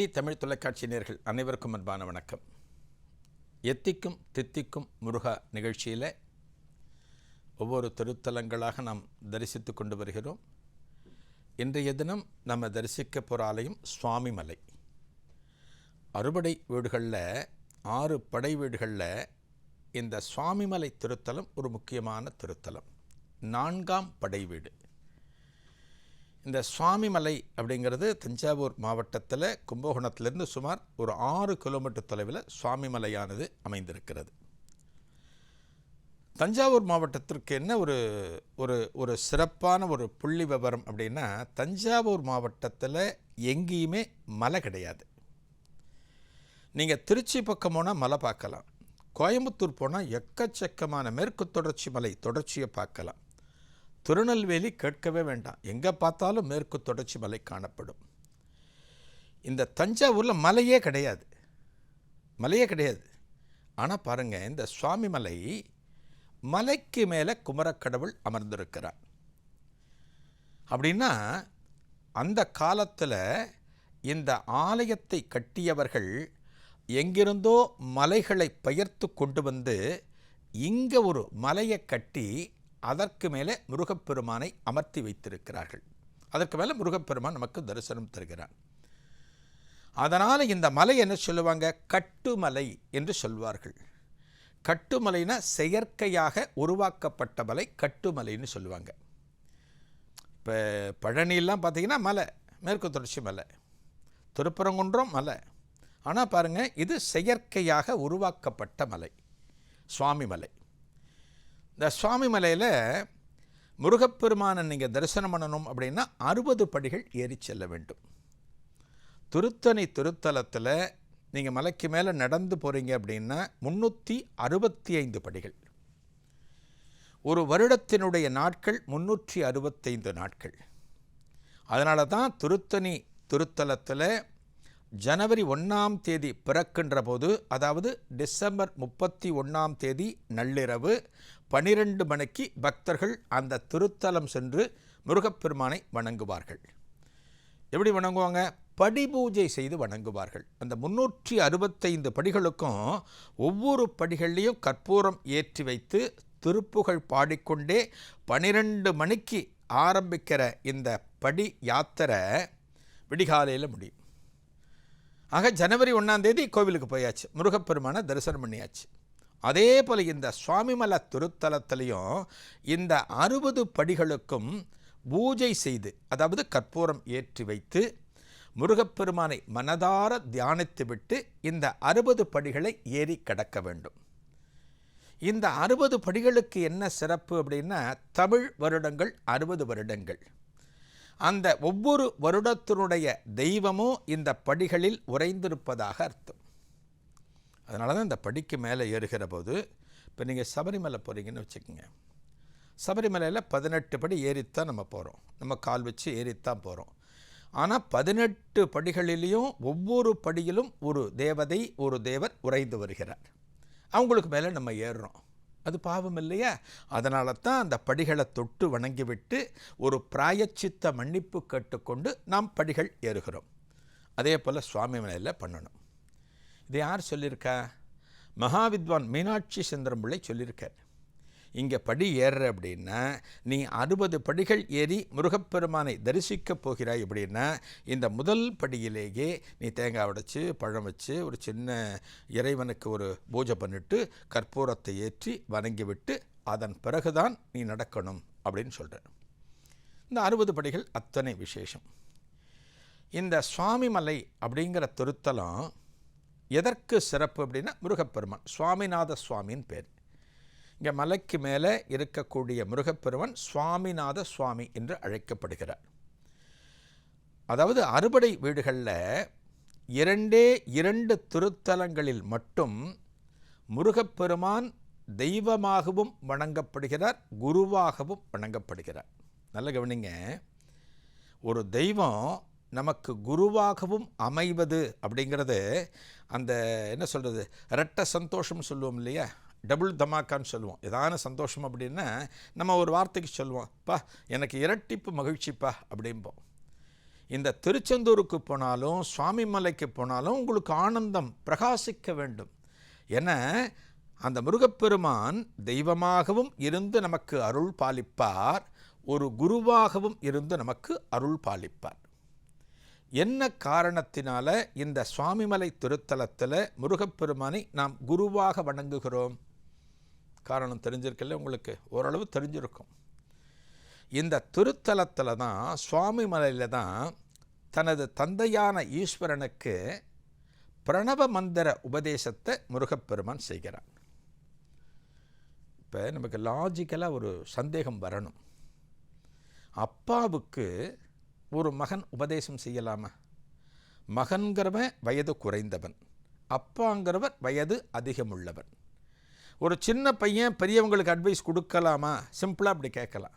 DD Tamil தொலைக்காட்சி நேர்கள் அனைவருக்கும் அன்பான வணக்கம். எத்திக்கும் தித்திக்கும் முருகா நிகழ்ச்சியில் ஒவ்வொரு திருத்தலங்களாக நாம் தரிசித்து கொண்டு வருகிறோம். இன்றைய தினம் நம்ம தரிசிக்க போகிற ஆலயம் சுவாமிமலை. அறுபடை வீடுகளில் ஆறு படை வீடுகளில் இந்த சுவாமிமலை திருத்தலம் ஒரு முக்கியமான திருத்தலம். நான்காம் படை வீடு. இந்த சுவாமிமலை அப்படிங்கிறது தஞ்சாவூர் மாவட்டத்தில் கும்பகோணத்திலிருந்து சுமார் ஒரு ஆறு கிலோமீட்டர் தொலைவில் சுவாமிமலையானது அமைந்திருக்கிறது. தஞ்சாவூர் மாவட்டத்திற்கு என்ன ஒரு ஒரு ஒரு சிறப்பான ஒரு புள்ளி விவரம் அப்படின்னா தஞ்சாவூர் மாவட்டத்தில் எங்கேயுமே மலை கிடையாது. நீங்கள் திருச்சி பக்கம் போனால் மலை பார்க்கலாம். கோயம்புத்தூர் போனால் எக்கச்சக்கமான மேற்கு தொடர்ச்சி மலை தொடர்ச்சியை பார்க்கலாம். திருநெல்வேலி கேட்கவே வேண்டாம். எங்கே பார்த்தாலும் மேற்கு தொடர்ச்சி மலை காணப்படும். இந்த தஞ்சாவூரில் மலையே கிடையாது. மலையே கிடையாது. ஆனால் பாருங்கள் இந்த சுவாமி மலை மலைக்கு மேலே குமரக்கடவுள் அமர்ந்திருக்கிறார். அப்படின்னா அந்த காலத்தில் இந்த ஆலயத்தை கட்டியவர்கள் எங்கிருந்தோ மலைகளை பெயர்த்து கொண்டு வந்து இங்கே ஒரு மலையை கட்டி அதற்கு மேலே முருகப்பெருமானை அமர்த்தி வைத்திருக்கிறார்கள். அதற்கு மேலே முருகப்பெருமான் நமக்கு தரிசனம் தருகிறான் அதனால் இந்த மலை என்ன சொல்லுவாங்க? கட்டுமலை என்று சொல்வார்கள். கட்டுமலைனா செயற்கையாக உருவாக்கப்பட்ட மலை கட்டுமலைன்னு சொல்லுவாங்க. இப்போ பழனியெல்லாம் பார்த்தீங்கன்னா மலை மேற்கு தொடர்ச்சி மலை திருப்பரங்குன்றம் மலை. ஆனால் பாருங்கள் இது செயற்கையாக உருவாக்கப்பட்ட மலை சுவாமி மலை. இந்த சுவாமி மலையில் முருகப்பெருமானை நீங்கள் தரிசனம் பண்ணணும் அப்படின்னா அறுபது படிகள் ஏறி செல்ல வேண்டும். திருத்தணி திருத்தலத்தில் நீங்கள் மலைக்கு மேலே நடந்து போகிறீங்க அப்படின்னா முந்நூற்றி அறுபத்தி ஐந்து படிகள். ஒரு வருடத்தினுடைய நாட்கள் முந்நூற்றி அறுபத்தைந்து நாட்கள். அதனால தான் திருத்தணி திருத்தலத்தில் ஜனவரி ஒன்றாம் தேதி பிறக்கின்ற போது அதாவது டிசம்பர் முப்பத்தி ஒன்றாம் தேதி நள்ளிரவு பனிரெண்டு மணிக்கு பக்தர்கள் அந்த திருத்தலம் சென்று முருகப்பெருமானை வணங்குவார்கள். எப்படி வணங்குவாங்க? படி பூஜை செய்து வணங்குவார்கள். அந்த முன்னூற்றி அறுபத்தைந்து படிகளுக்கும் ஒவ்வொரு படிகள்லேயும் கற்பூரம் ஏற்றி வைத்து திருப்புகழ் பாடிக்கொண்டே பனிரெண்டு மணிக்கு ஆரம்பிக்கிற இந்த படி யாத்திரை விடிகாலையில் முடியும். ஆக ஜனவரி ஒன்றாம் தேதி கோவிலுக்கு போயாச்சு. முருகப்பெருமானை தரிசனம் பண்ணியாச்சு. அதே போல் இந்த சுவாமிமலை திருத்தலத்திலையும் இந்த அறுபது படிகளுக்கும் பூஜை செய்து அதாவது கற்பூரம் ஏற்றி வைத்து முருகப்பெருமானை மனதார தியானித்து விட்டு இந்த அறுபது படிகளை ஏறி கடக்க வேண்டும். இந்த அறுபது படிகளுக்கு என்ன சிறப்பு அப்படின்னா தமிழ் வருடங்கள் அறுபது வருடங்கள். அந்த ஒவ்வொரு வருடத்தினுடைய தெய்வமும் இந்த படிகளில் உறைந்திருப்பதாக அர்த்தம். அதனால தான் இந்த படிக்கு மேலே ஏறுகிற போது இப்போ நீங்கள் சபரிமலை போகிறீங்கன்னு வச்சுக்கோங்க. சபரிமலையில் பதினெட்டு படி ஏறித்தான் நம்ம போகிறோம் நம்ம கால் வச்சு ஏறித்தான் போகிறோம் ஆனால் பதினெட்டு படிகளிலையும் ஒவ்வொரு படியிலும் ஒரு தேவதை ஒரு தேவர் உறைந்து வருகிறார். அவங்களுக்கு மேலே நம்ம ஏறுறோம். அது பாவம் இல்லையா? அதனால தான் அந்த படிகளை தொட்டு வணங்கிவிட்டு ஒரு பிராயச்சித்த மன்னிப்பு கேட்டுக்கொண்டு நாம் படிகள் ஏறுகிறோம். அதே போல் சுவாமி மலையில் பண்ணணும். இது யார் சொல்லியிருக்கா? மகாவித்வான் மீனாட்சி சுந்தரம் பிள்ளை சொல்லியிருக்கார். இங்கே படி ஏறுற அப்படின்னா நீ அறுபது படிகள் ஏறி முருகப்பெருமானை தரிசிக்கப் போகிறாய் அப்படின்னா இந்த முதல் படியிலேயே நீ தேங்காய் உடைச்சு பழம் வச்சு ஒரு சின்ன இறைவனுக்கு ஒரு பூஜை பண்ணிட்டு கற்பூரத்தை ஏற்றி வணங்கிவிட்டு அதன் பிறகுதான் நீ நடக்கணும் அப்படின்னு சொல்கிற இந்த அறுபது படிகள் அத்தனை விசேஷம். இந்த சுவாமிமலை அப்படிங்கிற திருத்தலம் எதற்கு சிறப்பு அப்படின்னா முருகப்பெருமான் சுவாமிநாத சுவாமின்னு பேர். இங்கே மலைக்கு மேலே இருக்கக்கூடிய முருகப்பெருவன் சுவாமிநாத சுவாமி என்று அழைக்கப்படுகிறார். அதாவது அறுபடை வீடுகளில் இரண்டே இரண்டு திருத்தலங்களில் மட்டும் முருகப்பெருமான் தெய்வமாகவும் வணங்கப்படுகிறார் குருவாகவும் வணங்கப்படுகிறார். நல்ல கவனிங்க. ஒரு தெய்வம் நமக்கு குருவாகவும் அமைவது அப்படிங்கிறது அந்த என்ன சொல்கிறது ரெட்ட சந்தோஷம் சொல்லுவோம் இல்லையா? டபுள் தமாக்கான்னு சொல்லுவோம். எதான சந்தோஷம் அப்படின்னா நம்ம ஒரு வார்த்தைக்கு சொல்லுவோம் பா எனக்கு இரட்டிப்பு மகிழ்ச்சிப்பா அப்படிம்போம். இந்த திருச்செந்தூருக்கு போனாலும் சுவாமி மலைக்கு போனாலும் உங்களுக்கு ஆனந்தம் பிரகாசிக்க வேண்டும். என அந்த முருகப்பெருமான் தெய்வமாகவும் இருந்து நமக்கு அருள் பாலிப்பார். ஒரு குருவாகவும் இருந்து நமக்கு அருள் பாலிப்பார். என்ன காரணத்தினால இந்த சுவாமிமலை திருத்தலத்தில் முருகப்பெருமானை நாம் குருவாக வணங்குகிறோம்? காரணம் தெரிஞ்சிருக்கல உங்களுக்கு ஓரளவு தெரிஞ்சிருக்கும். இந்த திருத்தலத்தில் தான் சுவாமி மலையில் தான் தனது தந்தையான ஈஸ்வரனுக்கு பிரணவ மந்திர உபதேசத்தை முருகப்பெருமான் செய்கிறான் இப்போ நமக்கு லாஜிக்கலாக ஒரு சந்தேகம் வரணும். அப்பாவுக்கு ஒரு மகன் உபதேசம் செய்யலாமா? மகன்கிறவன் வயது குறைந்தவன். அப்பாங்கிறவர் வயது அதிகமுள்ளவன். ஒரு சின்ன பையன் பெரியவங்களுக்கு அட்வைஸ் கொடுக்கலாமா? சிம்பிளாக அப்படி கேட்கலாம்.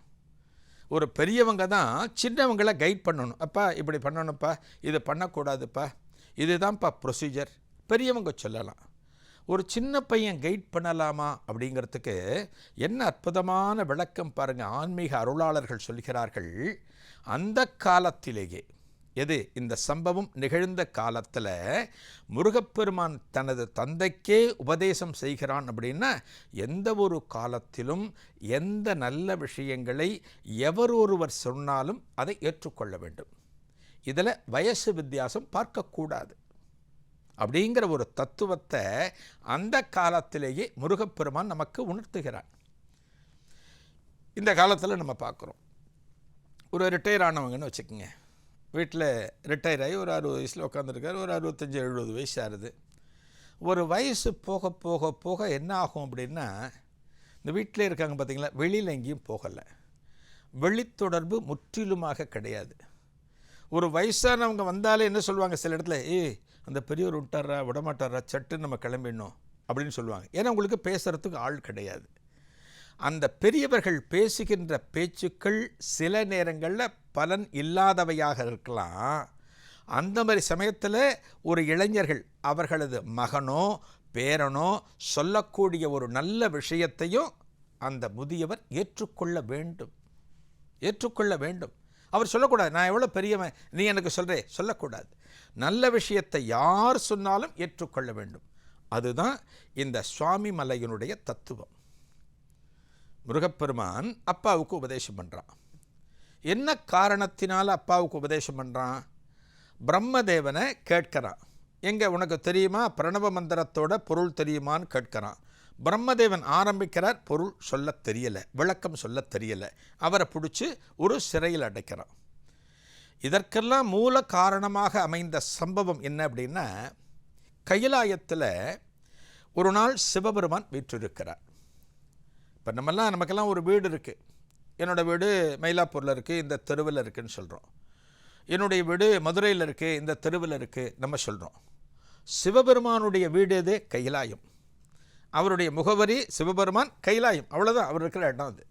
ஒரு பெரியவங்க தான் சின்னவங்களை கைட் பண்ணணும். அப்பா இப்படி பண்ணணும்ப்பா இது பண்ணக்கூடாதுப்பா இதுதான்ப்பா ப்ரொசீஜர் பெரியவங்க சொல்லலாம். ஒரு சின்ன பையன் கைட் பண்ணலாமா அப்படிங்கிறதுக்கு என்ன அற்புதமான விளக்கம் பாருங்கள் ஆன்மீக அருளாளர்கள் சொல்கிறார்கள் அந்த காலத்திலேயே எது? இந்த சம்பவம் நிகழ்ந்த காலத்தில் முருகப்பெருமான் தனது தந்தைக்கே உபதேசம் செய்கிறான் அப்படின்னா எந்த ஒரு காலத்திலும் எந்த நல்ல விஷயங்களை எவர் ஒருவர் சொன்னாலும் அதை ஏற்றுக்கொள்ள வேண்டும். இதில் வயசு வித்தியாசம் பார்க்கக்கூடாது. அப்படிங்கிற ஒரு தத்துவத்தை அந்த காலத்திலேயே முருகப்பெருமான் நமக்கு உணர்த்துகிறான் இந்த காலத்தில் நம்ம பார்க்குறோம். ஒரு ரிட்டையர் ஆனவங்கன்னு வச்சுக்கோங்க. வீட்டில் ரிட்டையர் ஆகி ஒரு அறுபது வயசில் உட்காந்துருக்காரு ஒரு அறுபத்தஞ்சி எழுபது வயசு ஆகுது. ஒரு வயசு போக போக போக என்ன ஆகும் அப்படின்னா இந்த வீட்டிலே இருக்காங்க பார்த்திங்களா? வெளியில் எங்கேயும் போகலை. வெளித்தொடர்பு முற்றிலுமாக கிடையாது. ஒரு வயசானவங்க வந்தாலே என்ன சொல்லுவாங்க? சில இடத்துல ஏய் அந்த பெரியவர் விட்டாரா விடமாட்டாரா சட்டுன்னு நம்ம கிளம்பிடணும் அப்படின்னு சொல்லுவாங்க. ஏன்னா உங்களுக்கு பேசுகிறதுக்கு ஆள் கிடையாது. அந்த பெரியவர்கள் பேசுகின்ற பேச்சுக்கள் சில நேரங்களில் பலன் இல்லாதவையாக இருக்கலாம். அந்த மாதிரி சமயத்தில் ஒரு இளைஞர்கள் அவர்களது மகனோ பேரனோ சொல்லக்கூடிய ஒரு நல்ல விஷயத்தையும் அந்த முதியவர் ஏற்றுக்கொள்ள வேண்டும். ஏற்றுக்கொள்ள வேண்டும். அவர் சொல்லக்கூடாது நான் எவ்வளோ பெரியவன் நீ எனக்கு சொல்கிறே சொல்லக்கூடாது. நல்ல விஷயத்தை யார் சொன்னாலும் ஏற்றுக்கொள்ள வேண்டும். அதுதான் இந்த சுவாமி மலையினுடைய தத்துவம். முருகப்பெருமான் அப்பாவுக்கு உபதேசம் பண்ணுறான் என்ன காரணத்தினால் அப்பாவுக்கு உபதேசம் பண்ணுறான் பிரம்மதேவனை கேட்கிறான். எங்கே உனக்கு தெரியுமா? பிரணவ மந்திரத்தோட பொருள் தெரியுமான்னு கேட்கிறான். பிரம்மதேவன் ஆரம்பிக்கிறார் பொருள் சொல்ல தெரியலை விளக்கம் சொல்ல தெரியலை. அவரை பிடிச்சி ஒரு சிறையில் அடைக்கிறான். இதற்கெல்லாம் மூல காரணமாக அமைந்த சம்பவம் என்ன அப்படின்னா கைலாயத்தில் ஒரு நாள் சிவபெருமான் வீற்றிருக்கிறார். இப்போ நம்மெல்லாம் நமக்கெல்லாம் ஒரு வீடு இருக்குது என்னோடய வீடு மயிலாப்பூரில் இருக்குது இந்த தெருவில் இருக்குதுன்னு சொல்கிறோம் என்னுடைய வீடு மதுரையில் இருக்குது இந்த தெருவில் இருக்குது நம்ம சொல்கிறோம் சிவபெருமானுடைய வீடு இது கைலாயம். அவருடைய முகவரி சிவபெருமான் கைலாயம். அவ்வளோதான் அவர் இருக்கிற இடம் அது.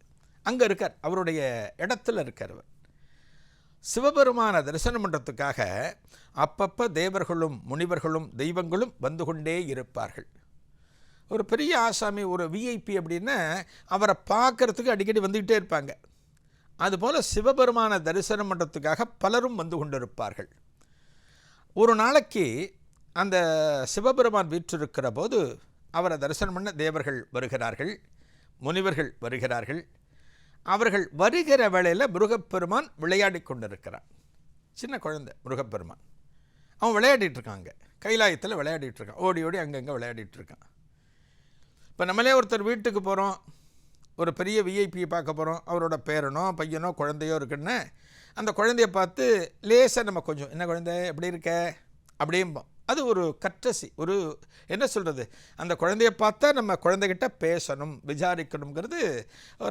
அங்கே இருக்கார் அவருடைய இடத்துல இருக்கார் அவர். சிவபெருமானை தரிசனம் பண்ணுறதுக்காக அப்பப்போ தேவர்களும் முனிவர்களும் தெய்வங்களும் வந்து கொண்டே இருப்பார்கள். ஒரு பெரிய ஆசாமி ஒரு விஐபி அப்படின்னா அவரை பார்க்கறதுக்கு அடிக்கடி வந்துக்கிட்டே இருப்பாங்க. அதுபோல் சிவபெருமான தரிசனம் பண்ணுறதுக்காக பலரும் வந்து கொண்டிருப்பார்கள். ஒரு நாளைக்கு அந்த சிவபெருமான் வீற்றிருக்கிற போது அவரை தரிசனம் பண்ண தேவர்கள் வருகிறார்கள் முனிவர்கள் வருகிறார்கள். அவர்கள் வருகிற வேளையில் முருகப்பெருமான் விளையாடி கொண்டிருக்கிறான் சின்ன குழந்தை முருகப்பெருமான். அவன் விளையாடிட்டு இருக்காங்க. கைலாயத்தில் விளையாடிட்டு இருக்கான். ஓடி ஓடி அங்கங்கே விளையாடிட்டு இருக்கான். இப்போ நம்மளே ஒருத்தர் வீட்டுக்கு போகிறோம் ஒரு பெரிய விஐபியை பார்க்க போகிறோம் அவரோட பேரனோ பையனோ குழந்தையோ இருக்குன்னு அந்த குழந்தைய பார்த்து லேசாக நம்ம கொஞ்சம் என்ன குழந்தை எப்படி இருக்க? அப்படிம்போம். அது ஒரு கற்றசி ஒரு என்ன சொல்கிறது அந்த குழந்தைய பார்த்தா நம்ம குழந்தைகிட்ட பேசணும் விசாரிக்கணுங்கிறது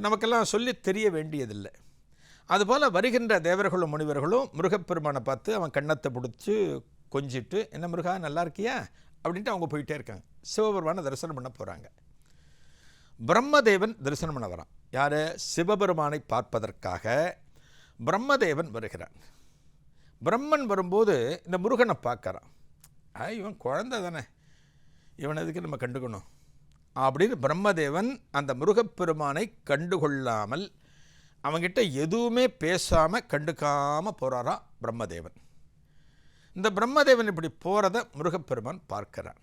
நமக்கெல்லாம் சொல்லி தெரிய வேண்டியதில்லை. அதுபோல் வருகின்ற தேவர்களும் முனிவர்களும் முருகப்பெருமானை பார்த்து அவன் கண்ணத்தை பிடிச்சி கொஞ்சிட்டு என்ன முருகா நல்லா இருக்கியா? அப்படின்ட்டு அவங்க போயிட்டே இருக்காங்க. சிவபெருமானை தரிசனம் பண்ண போகிறாங்க பிரம்மதேவன் தரிசனம் பண்ண வரான். யார்? சிவபெருமானை பார்ப்பதற்காக பிரம்மதேவன் வருகிறான். பிரம்மன் வரும்போது இந்த முருகனை பார்க்குறான். ஆ இவன் குழந்தை தானே. இவன் எதுக்கு நம்ம கண்டுக்கணும்? அப்படின்னு பிரம்மதேவன் அந்த முருகப்பெருமானை கண்டுகொள்ளாமல் அவங்கிட்ட எதுவுமே பேசாமல் கண்டுக்காமல் போகிறாராம் பிரம்மதேவன். இந்த பிரம்மதேவன் இப்படி போகிறத முருகப்பெருமான் பார்க்கிறான்.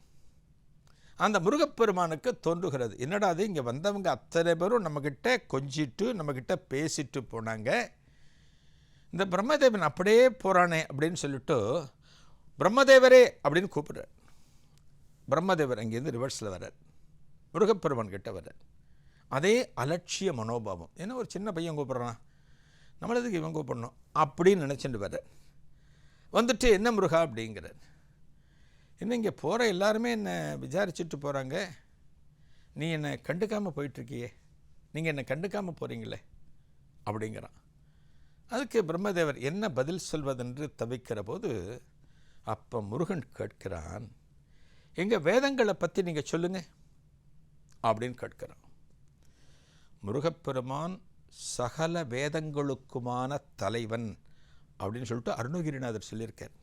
அந்த முருகப்பெருமானுக்கு தோன்றுகிறது. என்னடா அது? இங்கே வந்தவங்க அத்தனை பேரும் நம்மக்கிட்ட கொஞ்சிட்டு நம்மக்கிட்ட பேசிட்டு போனாங்க. இந்த பிரம்மதேவன் அப்படியே போகிறானே அப்படின்னு சொல்லிட்டு பிரம்மதேவரே அப்படின்னு கூப்பிடுறார். பிரம்மதேவர் அங்கேருந்து ரிவர்ஸில் வர்றார். முருகப்பெருமான் கிட்ட வர்றார். அதே அலட்சிய மனோபாவம். ஏன்னா ஒரு சின்ன பையன் கூப்பிட்றான்? நம்மளதுக்கு இவன் கூப்பிடணும்? அப்படின்னு நினச்சிட்டு வர்றார். வந்துட்டு என்ன முருகா அப்படிங்கிறார். என்ன இங்கே போகிற எல்லாருமே என்னை விசாரிச்சுட்டு போகிறாங்க நீ என்னை கண்டுக்காமல் போயிட்டுருக்கியே? நீங்கள் என்னை கண்டுக்காமல் போகிறீங்களே அப்படிங்கிறான். அதுக்கு பிரம்மதேவர் என்ன பதில் சொல்வதென்று தவிக்கிற போது அப்போ முருகன் கேட்கிறான் எங்கள் வேதங்களை பற்றி நீங்கள் சொல்லுங்கள் அப்படின்னு கேட்கிறான். முருகப்பெருமான் சகல வேதங்களுக்குமான தலைவன் அப்படின்னு சொல்லிட்டு அருணகிரிநாதர் சொல்லியிருக்கார்.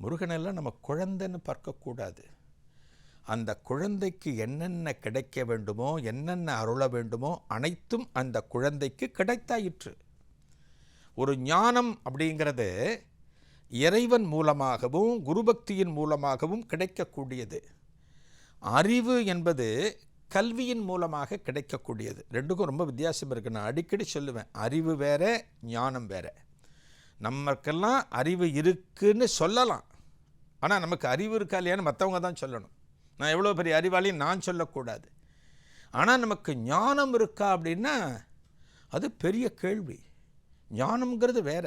முருகனெல்லாம் நம்ம குழந்தைன்னு பார்க்கக்கூடாது. அந்த குழந்தைக்கு என்னென்ன கிடைக்க வேண்டுமோ என்னென்ன அருள வேண்டுமோ அனைத்தும் அந்த குழந்தைக்கு கிடைத்தாயிற்று. ஒரு ஞானம் அப்படிங்கிறது இறைவன் மூலமாகவும் குருபக்தியின் மூலமாகவும் கிடைக்கக்கூடியது. அறிவு என்பது கல்வியின் மூலமாக கிடைக்கக்கூடியது. ரெண்டுக்கும் ரொம்ப வித்தியாசம் இருக்குது நான் அடிக்கடி சொல்லுவேன் அறிவு வேற ஞானம் வேறு. நமக்கெல்லாம் அறிவு இருக்குன்னு சொல்லலாம். ஆனால் நமக்கு அறிவு இருக்கா இல்லையான்னு மற்றவங்க தான் சொல்லணும். நான் எவ்வளோ பெரிய அறிவாளியும் நான் சொல்லக்கூடாது. ஆனால் நமக்கு ஞானம் இருக்கா அப்படின்னா அது பெரிய கேள்வி. ஞானம்ங்கிறது வேற.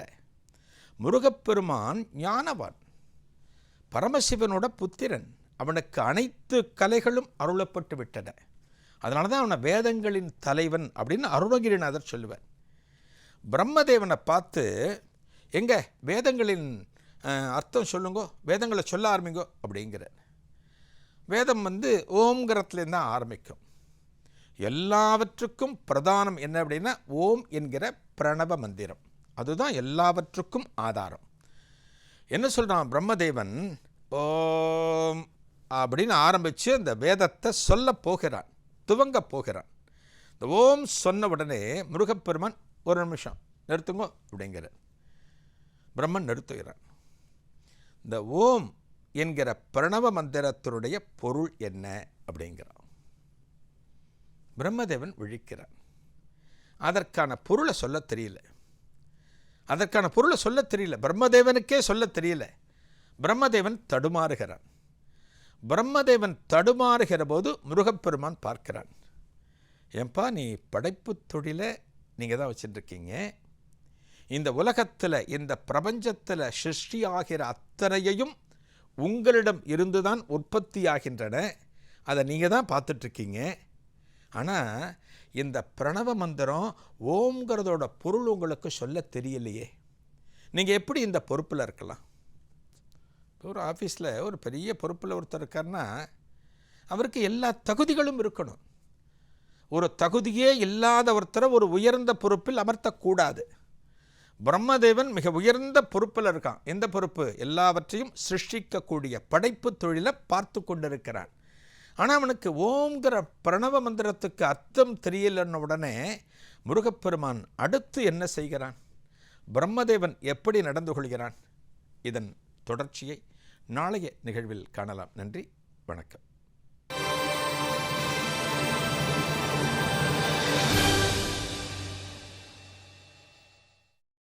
முருகப்பெருமான் ஞானவான். பரமசிவனோட புத்திரன். அவனுக்கு அனைத்து கலைகளும் அருளப்பட்டு விட்டன. அதனால தான் அவனை வேதங்களின் தலைவன் அப்படின்னு அருணகிரிநாதர் சொல்லுவார். பிரம்மதேவனை பார்த்து எங்க? வேதங்களின் அர்த்தம் சொல்லுங்கோ வேதங்களை சொல்ல ஆரம்பிங்கோ அப்படிங்கிற வேதம் வந்து ஓம்கிறத்துலேருந்து தான் ஆரம்பிக்கும். எல்லாவற்றுக்கும் பிரதானம் என்ன அப்படின்னா ஓம் என்கிற பிரணவ மந்திரம். அதுதான் எல்லாவற்றுக்கும் ஆதாரம். என்ன சொல்கிறான் பிரம்மதேவன்? ஓம் அப்படின்னு ஆரம்பித்து அந்த வேதத்தை சொல்ல போகிறான் துவங்க போகிறான். இந்த ஓம் சொன்ன உடனே முருகப்பெருமான் ஒரு நிமிஷம் நிறுத்துங்கோ அப்படிங்கிறார். பிரம்மன் நிறுத்துகிறான். இந்த ஓம் என்கிற பிரணவ மந்திரத்தினுடைய பொருள் என்ன அப்படிங்கிறான். பிரம்மதேவன் விழிக்கிறான். அதற்கான பொருளை சொல்ல தெரியல. அதற்கான பொருளை சொல்ல தெரியல. பிரம்மதேவனுக்கே சொல்ல தெரியல. பிரம்மதேவன் தடுமாறுகிறான். பிரம்மதேவன் தடுமாறுகிற போது முருகப்பெருமான் பார்க்கிறான். ஏன்பா நீ படைப்பு தொழிலை நீங்கள் தான் வச்சுட்டுருக்கீங்க இந்த உலகத்தில் இந்த பிரபஞ்சத்தில் சிருஷ்டியாகிற அத்தனையையும் உங்களிடம் இருந்து தான் உற்பத்தியாகின்றன. அதை நீங்கள் தான் பார்த்துட்ருக்கீங்க. ஆனால் இந்த பிரணவ மந்திரம் ஓம்ங்கிறதோட பொருள் உங்களுக்கு சொல்ல தெரியலையே. நீங்கள் எப்படி இந்த பொறுப்பில் இருக்கலாம்? ஒரு ஆஃபீஸில் ஒரு பெரிய பொறுப்பில் ஒருத்தர் இருக்காருன்னா அவருக்கு எல்லா தகுதிகளும் இருக்கணும். ஒரு தகுதியே இல்லாத ஒருத்தரை ஒரு உயர்ந்த பொறுப்பில் அமர்த்தக்கூடாது. பிரம்மதேவன் மிக உயர்ந்த பொறுப்பில் இருக்கான். எந்த பொறுப்பு? எல்லாவற்றையும் சிருஷ்டிக்கக்கூடிய படைப்பு தொழிலை பார்த்து கொண்டிருக்கிறான். ஆனால் அவனுக்கு ஓம்ங்கிற பிரணவ மந்திரத்துக்கு அர்த்தம் தெரியலன்ன உடனே முருகப்பெருமான் அடுத்து என்ன செய்கிறான்? பிரம்மதேவன் எப்படி நடந்து கொள்கிறான்? இதன் தொடர்ச்சியை நாளைய நிகழ்வில் காணலாம். நன்றி. வணக்கம்.